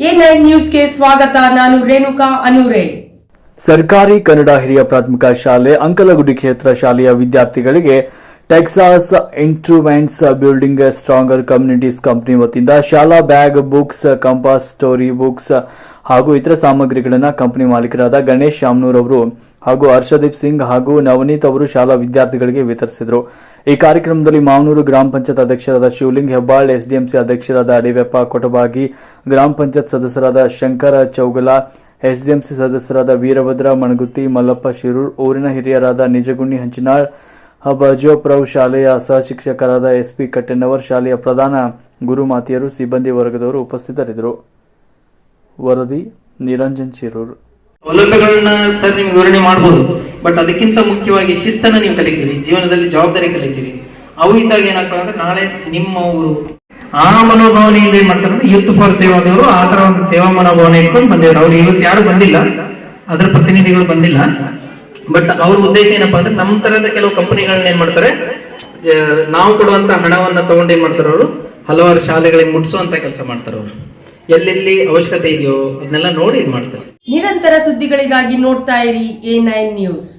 ನ್ಯೂಸ್ಗೆ ಸ್ವಾಗತ ನಾನು ರೇಣುಕಾ ಅನೂರೆ. ಸರ್ಕಾರಿ ಕನ್ನಡ ಹಿರಿಯ ಪ್ರಾಥಮಿಕ ಶಾಲೆ ಅಂಕಲಗುಡಿ ಕ್ಷೇತ್ರ ಶಾಲೆಯ ವಿದ್ಯಾರ್ಥಿಗಳಿಗೆ Texas instruments building stronger communities company ವತಿಯಿಂದ ಶಾಲಾ bag books, compass, story books ಹಾಗೂ ಇತರ ಸಾಮಗ್ರಿಗಳನ್ನು ಕಂಪನಿ ಮಾಲೀಕರಾದ ಗಣೇಶ್ ಶಾಮ್ನೂರ್ ಅವರು ಹಾಗೂ ಹರ್ಷದೀಪ್ ಸಿಂಗ್ ಹಾಗೂ ನವನೀತ್ ಅವರು ಶಾಲಾ ವಿದ್ಯಾರ್ಥಿಗಳಿಗೆ ವಿತರಿಸಿದರು. ಈ ಕಾರ್ಯಕ್ರಮದಲ್ಲಿ ಮಾವನೂರು ಗ್ರಾಮ ಪಂಚಾಯತ್ ಅಧ್ಯಕ್ಷರಾದ ಶಿವಲಿಂಗ್ ಹೆಬ್ಬಾಳ್, ಎಸ್ಡಿಎಂಸಿ ಅಧ್ಯಕ್ಷರಾದ ಅಡಿವೆಪ್ಪ ಕೊಟಬಾಗಿ, ಗ್ರಾಮ ಪಂಚಾಯತ್ ಸದಸ್ಯರಾದ ಶಂಕರ ಚೌಗಲ, ಎಸ್ಡಿಎಂಸಿ ಸದಸ್ಯರಾದ ವೀರಭದ್ರ ಮಣಗುತ್ತಿ, ಮಲ್ಲಪ್ಪ ಶಿರೂರ್, ಊರಿನ ಹಿರಿಯರಾದ ನಿಜಗುಣಿ ಹಂಚಿನಾಳ್ ಬಜೋಪ್ರವ್ ಶಾಲೆಯ ಸಹಶಿಕ್ಷಕರಾದ ಎಸ್ಪಿ ಕಟ್ಟೆನವರ್ ಶಾಲೆಯ ಪ್ರಧಾನ ಗುರುಮಾತಿಯರು, ಸಿಬ್ಬಂದಿ ವರ್ಗದವರು ಉಪಸ್ಥಿತರಿದ್ದರು. ವರದಿ, ನಿರಂಜನ್ ಶಿರೂರು. ಸೌಲಭ್ಯಗಳನ್ನ ಸರ್ ನಿಮ್ಗೆ ವಿವರಣೆ ಮಾಡಬಹುದು ಬಟ್ ಅದಕ್ಕಿಂತ ಮುಖ್ಯವಾಗಿ ಶಿಸ್ತನ್ನ ನೀವು ಕಲಿತೀರಿ, ಜೀವನದಲ್ಲಿ ಜವಾಬ್ದಾರಿ ಕಲಿತೀರಿ. ಅವು ಇದ್ದಾಗ ಏನಾಗ್ತದೆ ಅಂದ್ರೆ ನಾಳೆ ನಿಮ್ಮ ಊರು ಆ ಮನೋಭಾವನೆಯಿಂದ ಏನ್ ಮಾಡ್ತಾರೆ ಯೂತ್ ಫಾರ್ ಸೇವಾದವರು ಆ ತರ ಒಂದು ಸೇವಾ ಮನೋಭಾವನೆ ಇಟ್ಕೊಂಡು ಬಂದಿದ್ರು ಅವ್ರು ಇವತ್ತು ಯಾರು ಬಂದಿಲ್ಲ, ಅದರ ಪ್ರತಿನಿಧಿಗಳು ಬಂದಿಲ್ಲ. ಬಟ್ ಅವ್ರ ಉದ್ದೇಶ ಏನಪ್ಪಾ ಅಂದ್ರೆ ನಮ್ಮ ತರದ ಕೆಲವು ಕಂಪನಿಗಳನ್ನ ಏನ್ ಮಾಡ್ತಾರೆ? ನಾವು ಕೊಡುವಂತ ಹಣವನ್ನ ತಗೊಂಡು ಏನ್ ಮಾಡ್ತಾರೆ ಅವರು? ಹಲವಾರು ಶಾಲೆಗಳಿಗೆ ಮುಟ್ಸುವಂತ ಕೆಲಸ ಮಾಡ್ತಾರೆ ಅವರು. ಎಲ್ಲೆಲ್ಲಿ ಅವಶ್ಯಕತೆ ಇದೆಯೋ ಅದನ್ನೆಲ್ಲ ನೋಡಿ ಇದ್ ಮಾಡ್ತಾರೆ. ನಿರಂತರ ಸುದ್ದಿಗಳಿಗಾಗಿ ನೋಡ್ತಾ ಇರಿ ಎ ನೈನ್ ನ್ಯೂಸ್